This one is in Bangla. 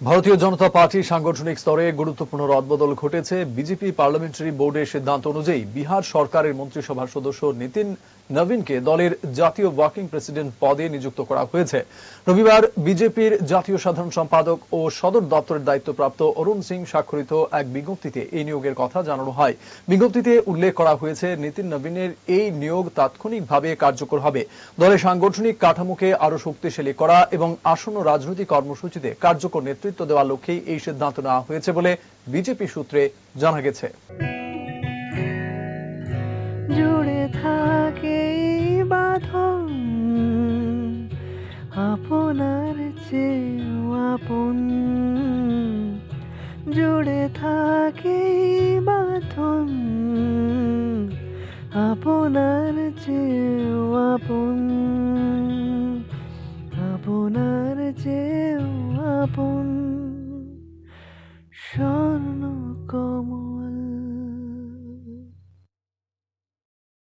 ভারতীয় জনতা পার্টির সাংগঠনিক স্তরে গুরুত্বপূর্ণ রদবদল ঘটেছে। বিজেপি পার্লামেন্টারি বোর্ডের সিদ্ধান্ত অনুযায়ী বিহার সরকারের মন্ত্রিসভার সদস্য নীতিন নবীনকে দলের জাতীয় ওয়ার্কিং প্রেসিডেন্ট পদে নিযুক্ত করা হয়েছে। রবিবার বিজেপির জাতীয় সাধারণ সম্পাদক ও সদর দপ্তরের দায়িত্বপ্রাপ্ত অরুণ সিং স্বাক্ষরিত এক বিজ্ঞপ্তিতে এই নিয়োগের কথা জানানো হয়। বিজ্ঞপ্তিতে উল্লেখ করা হয়েছে, নীতিন নবীনের এই নিয়োগ তাৎক্ষণিকভাবে কার্যকর হবে। দলের সাংগঠনিক কাঠামোকে আরও শক্তিশালী করা এবং আসন্ন রাজনৈতিক কর্মসূচিতে কার্যকর নেতৃত্ব দেওয়ার লক্ষ্যেই এই সিদ্ধান্ত নেওয়া হয়েছে বলে বিজেপি সূত্রে জানা গেছে। জুড়ে থাকে বাঁধন, আপনার চেয়েও আপন। জুড়ে থাকে বাঁধন, আপনার চেয়েও আপন। আপনার চেয়েও সব